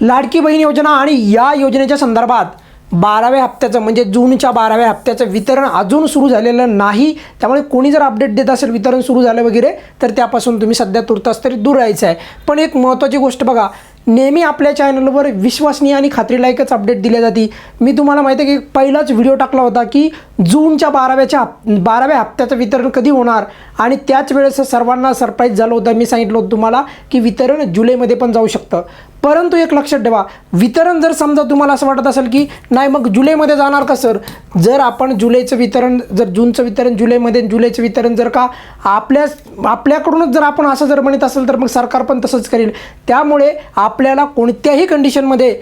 लाडकी बहीण योजना आणि या योजनेच्या संदर्भात बाराव्या हप्त्याचं म्हणजे जूनच्या बाराव्या हप्त्याचं वितरण अजून सुरू झालेलं नाही. त्यामुळे कोणी जर अपडेट देत असेल वितरण सुरू झालं वगैरे तर त्यापासून तुम्ही सध्या तुर्तास तरी दूर राहायचं आहे. पण एक महत्त्वाची गोष्ट बघा नेहमी आपल्या चॅनलवर विश्वसनीय आणि खात्रीलायकच अपडेट दिल्या जाते. मी तुम्हाला माहिती आहे की पहिलाच व्हिडिओ टाकला होता की जूनच्या बाराव्याच्या हप बाराव्या हप्त्याचं वितरण कधी होणार? आणि त्याच वेळेस सर्वांना सरप्राईज झालं होतं मी सांगितलं होतं तुम्हाला की वितरण जुलैमध्ये पण जाऊ शकतं. परंतु एक लक्षात ठेवा वितरण जर समजा तुम्हाला असं वाटत असेल की नाही मग जुलैमध्ये जाणार का सर? जर आपण जुलैचं वितरण जर जूनचं वितरण जुलैमध्ये जुलैचं वितरण जर का आपल्याच आपल्याकडूनच जर आपण असं जर म्हणत असेल तर मग सरकार पण तसंच करेल. त्यामुळे आपल्याला कोणत्याही कंडिशनमध्ये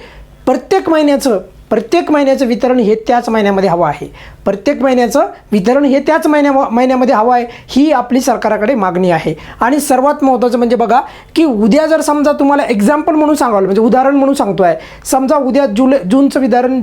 प्रत्येक महिन्याचं प्रत्येक महिन्याचं वितरण हे त्याच महिन्यामध्ये हवं आहे. प्रत्येक महिन्याचं वितरण हे त्याच महिन्या महिन्यामध्ये हवं आहे ही आपली सरकाराकडे मागणी आहे. आणि सर्वात महत्त्वाचं म्हणजे बघा की उद्या जर समजा तुम्हाला एक्झाम्पल म्हणून सांगावं म्हणजे उदाहरण म्हणून सांगतो आहे समजा उद्या जुलै जूनचं वितरण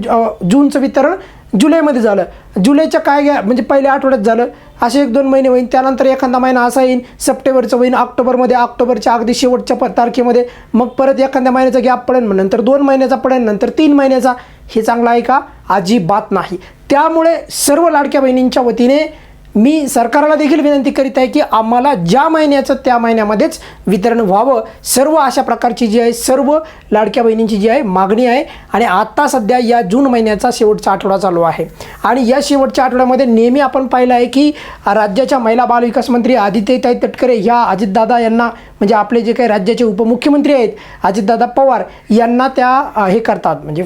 जूनचं वितरण जुलैमध्ये झालं. जुलैच्या काय घ्या म्हणजे पहिल्या आठवड्यात झालं? असे एक दोन महिने होईल त्यानंतर एखादा महिना असा येईन सप्टेंबरचं होईल ऑक्टोबरमध्ये ऑक्टोबरच्या अगदी शेवटच्या प तारखेमध्ये मग परत एखाद्या महिन्याचा गॅप पडेल मग नंतर दोन महिन्याचा पडेल नंतर तीन महिन्याचा. हे चांगलं आहे का? अजिबात नाही. त्यामुळे सर्व लाडक्या बहिणींच्या वतीने मी सरकारला देखील विनंती करीत आहे की आम्हाला ज्या महिन्याचं त्या महिन्यामध्येच वितरण व्हावं. सर्व अशा प्रकारची जी आहे सर्व लाडक्या बहिणींची जी आहे मागणी आहे. आणि आत्ता सध्या या जून महिन्याचा शेवटचा आठवडा चालू आहे. आणि या शेवटच्या आठवड्यामध्ये नेहमी आपण पाहिलं आहे की राज्याच्या महिला बालविकास मंत्री आदित्यताई तटकरे ह्या अजितदादा यांना म्हणजे आपले जे काही राज्याचे उपमुख्यमंत्री आहेत अजितदादा पवार यांना त्या हे करतात. म्हणजे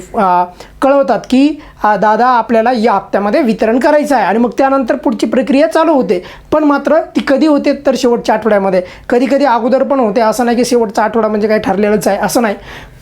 कळवतात की दादा आपल्याला या हप्त्यामध्ये वितरण करायचं आहे. आणि मग त्यानंतर पुढची प्रक्रिया चालू होते. पण मात्र ती कधी होते तर शेवटच्या आठवड्यामध्ये. कधी कधी अगोदर पण होते. असं नाही की शेवटचा आठवडा म्हणजे काही ठरलेलंच आहे. असं नाही.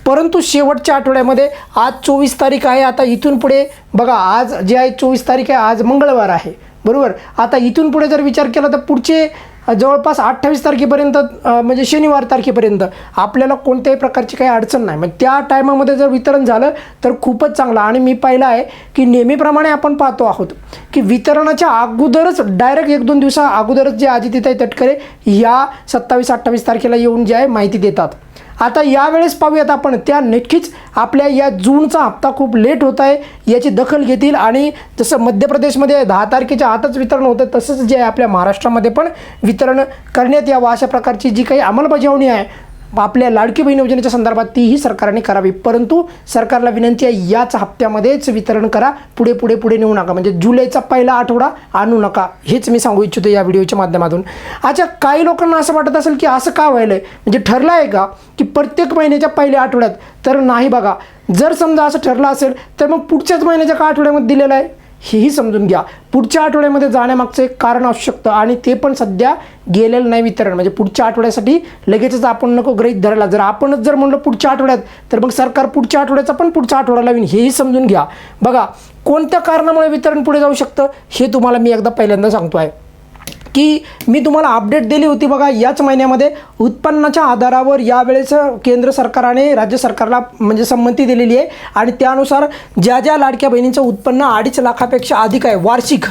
परंतु शेवटच्या आठवड्यामध्ये आज चोवीस तारीख आहे. आता इथून पुढे बघा आज जे आहे चोवीस तारीख आहे. आज मंगळवार आहे. बरोबर? आता इथून पुढे जर विचार केला तर पुढचे जवळपास अठ्ठावीस तारखेपर्यंत म्हणजे शनिवार तारखेपर्यंत आपल्याला कोणत्याही प्रकारची काही अडचण नाही. मग त्या टायमामध्ये जर वितरण झालं तर खूपच चांगलं. आणि मी पाहिलं आहे की नेहमीप्रमाणे आपण पाहतो आहोत की वितरणाच्या अगोदरच डायरेक्ट एक दोन दिवसा अगोदरच जे अजितीताई तटकरे या सत्तावीस अठ्ठावीस तारखेला येऊन जे आहे माहिती देतात. आता यावेळेस पाहूयात आपण त्या नक्कीच आपल्या या जूनचा हप्ता खूप लेट होत आहे याची दखल घेतील आणि जसं मध्य प्रदेशमध्ये दहा तारखेच्या आतच वितरण होतं तसंच जे आहे आपल्या महाराष्ट्रामध्ये पण वितरण करण्यात यावं अशा प्रकारची जी काही अंमलबजावणी आहे आपल्या लाडकी बहीण योजनेच्या संदर्भात तीही सरकारने करावी. परंतु सरकारला विनंती आहे याच हप्त्यामध्येच वितरण करा. पुढे पुढे पुढे नेऊ नका. म्हणजे जुलैचा पहिला आठवडा आणू नका. हेच मी सांगू इच्छितो या व्हिडिओच्या माध्यमातून. अच्छा काही लोकांना असं वाटत असेल की असं का व्हायलं आहे म्हणजे ठरलं आहे का की प्रत्येक महिन्याच्या पहिल्या आठवड्यात? तर नाही बघा. जर समजा असं ठरलं असेल तर मग पुढच्याच महिन्याच्या का आठवड्यामध्ये दिलेलं आहे? हेही समजून घ्या. पुढच्या आठवड्यामध्ये जाण्यामागचं एक कारण असू शकतं आणि ते पण सध्या गेलेलं नाही वितरण. म्हणजे पुढच्या आठवड्यासाठी लगेचच आपण नको ग्रहित धरायला. जर आपणच जर म्हणलं पुढच्या आठवड्यात तर मग सरकार पुढच्या आठवड्याचा पण पुढच्या आठवडा लावीन. हेही समजून घ्या. बघा कोणत्या कारणामुळे वितरण पुढे जाऊ शकतं हे तुम्हाला मी एकदा पहिल्यांदा सांगतो आहे की मी तुम्हाला अपडेट दिली होती बघा याच महिन्यामध्ये उत्पन्नाच्या आधारावर यावेळेस केंद्र सरकारने राज्य सरकारला म्हणजे संमती दिलेली आहे. आणि त्यानुसार ज्या ज्या लाडक्या बहिणींचं उत्पन्न अडीच लाखापेक्षा अधिक आहे वार्षिक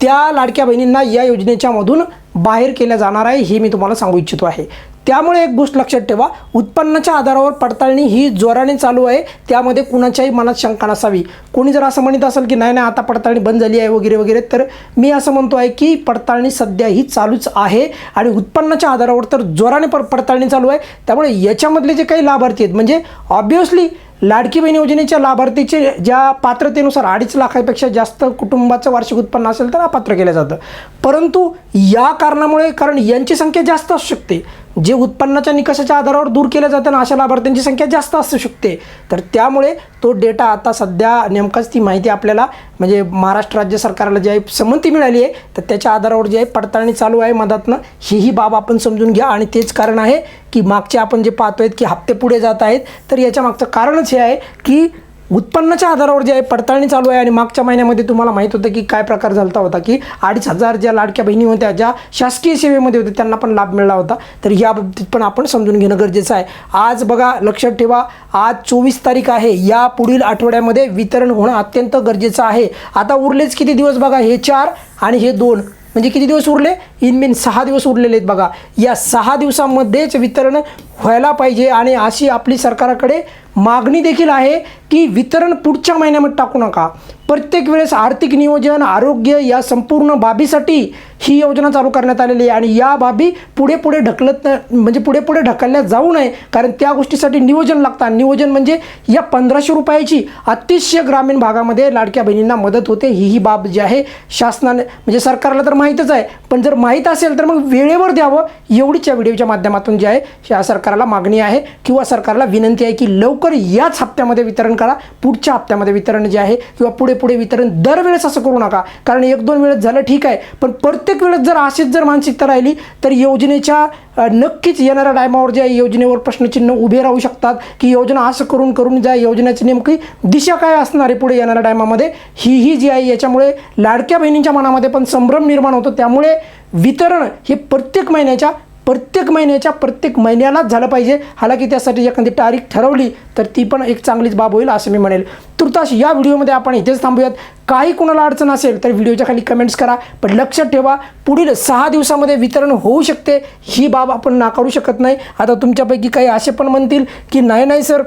त्या लाडक्या बहिणींना या योजनेच्यामधून बाहेर केल्या जाणार आहे हे मी तुम्हाला सांगू इच्छितो आहे. त्यामुळे एक गोष्ट लक्षात ठेवा उत्पन्नाच्या आधारावर पडताळणी ही जोराने चालू आहे त्यामध्ये कुणाच्याही मनात शंका नसावी. कोणी जर असं म्हणत असेल की नाही नाही आता पडताळणी बंद झाली आहे वगैरे वगैरे तर मी असं म्हणतो आहे की पडताळणी सध्या ही चालूच आहे आणि उत्पन्नाच्या आधारावर तर जोराने प पडताळणी चालू आहे. त्यामुळे याच्यामधले जे काही लाभार्थी आहेत म्हणजे ऑब्वियसली लाडकी बहीण योजनेच्या लाभार्थीचे ज्या पात्रतेनुसार अडीच लाखापेक्षा जास्त कुटुंबाचं वार्षिक उत्पन्न असेल तर अपात्र केलं जातं. परंतु या कारणामुळे कारण यांची संख्या जास्त असू शकते. जे उत्पन्नाच्या निकषाच्या आधारावर दूर केलं जातं ना अशा लाभार्थ्यांची संख्या जास्त असू शकते. तर त्यामुळे तो डेटा आता सध्या नेमकाच ती माहिती आपल्याला म्हणजे महाराष्ट्र राज्य सरकारला जी आहे संमती मिळाली आहे तर त्याच्या आधारावर जी आहे पडताळणी चालू आहे मधातनं. ही बाब आपण समजून घ्या आणि तेच कारण आहे की मागचे आपण जे पाहतोय की हप्ते पुढे जात आहेत तर याच्या मागचं कारणच हे आहे की उत्पन्नाच्या आधारावर जे आहे पडताळणी चालू आहे आणि मागच्या महिन्यामध्ये तुम्हाला माहीत होतं की काय प्रकार झाला होता की अडीच हजार ज्या लाडक्या बहिणी होत्या ज्या शासकीय सेवेमध्ये होत्या त्यांना पण लाभ मिळाला होता. तर या बाबतीत पण आपण समजून घेणं गरजेचं आहे. आज बघा लक्षात ठेवा आज चोवीस तारीख आहे. या पुढील आठवड्यामध्ये वितरण होणं अत्यंत गरजेचं आहे. आता उरलेच किती दिवस बघा हे चार आणि हे दोन. म्हणजे किती दिवस उरले? इनमिन सहा दिवस उरलेले आहेत बघा. या सहा दिवसामध्येच वितरण व्हायला पाहिजे आणि अशी आपली सरकाराकडे मागणी देखील आहे की वितरण पुढच्या महिन्यामध्ये टाकू नका. प्रत्येक वेळेस आर्थिक नियोजन आरोग्य या संपूर्ण बाबीसाठी ही योजना चालू करण्यात आलेली आहे आणि या बाबी पुढे पुढे ढकलत म्हणजे पुढे पुढे ढकलल्या जाऊ नये. कारण त्या गोष्टीसाठी नियोजन लागतात. नियोजन म्हणजे या पंधराशे रुपयाची अतिशय ग्रामीण भागामध्ये लाडक्या बहिणींना मदत होते. ही ही बाब जी आहे शासनाने म्हणजे सरकारला तर माहीतच आहे. पण जर मा माहीत असेल तर मग वेळेवर द्यावं. एवढीच या व्हिडिओच्या माध्यमातून जे आहे या सरकारला मागणी आहे किंवा सरकारला विनंती आहे की लवकर याच हप्त्यामध्ये वितरण करा. पुढच्या हप्त्यामध्ये वितरण जे आहे किंवा पुढे पुढे वितरण दरवेळेस असं करू नका. कारण एक दोन वेळेस झालं ठीक आहे पण प्रत्येक वेळेस जर अशीच जर मानसिकता राहिली तर योजनेच्या नक्कीच येणाऱ्या टायमावर ज्या योजनेवर प्रश्नचिन्ह उभे राहू शकतात की योजना असं करून करून ज्या योजनेची नेमकी दिशा काय असणार आहे पुढे येणाऱ्या टायमामध्ये ही ही जी आहे याच्यामुळे लाडक्या बहिणींच्या मनामध्ये पण संभ्रम निर्माण होतो. त्यामुळे वितरण हे प्रत्येक महिन्याच्या प्रत्येक महिन्याच्या प्रत्येक महिन्यालाच झालं पाहिजे. हालाकी त्यासाठी एखादी तारीख ठरवली तर ती पण एक चांगलीच बाब होईल असं मी म्हणेल. तुर्तास या व्हिडिओमध्ये आपण इथेच थांबूयात. काही कुणाला अडचण असेल तर व्हिडिओच्या खाली कमेंट्स करा. पण लक्षात ठेवा पुढील सहा दिवसामध्ये वितरण होऊ शकते ही बाब आपण नाकारू शकत नाही. आता तुमच्यापैकी काही असे पण म्हणतील की नाही नाही सर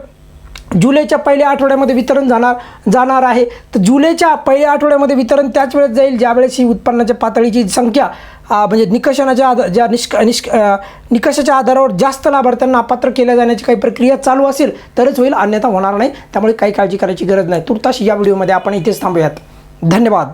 जुलैच्या पहिल्या आठवड्यामध्ये वितरण जाणार जाणार आहे. तर जुलैच्या पहिल्या आठवड्यामध्ये वितरण त्याच वेळेस जाईल ज्यावेळेस ही उत्पन्नाच्या पातळीची संख्या म्हणजे निकषणाच्या आधार ज्या निष्क निष्क निकषाच्या आधारावर जास्त लाभार्थ्यांना अपात्र केल्या जाण्याची काही प्रक्रिया चालू असेल तरच होईल अन्यथा होणार नाही. त्यामुळे काही काळजी करायची गरज नाही. तुर्तास या व्हिडिओमध्ये आपण इथेच थांबूयात. धन्यवाद.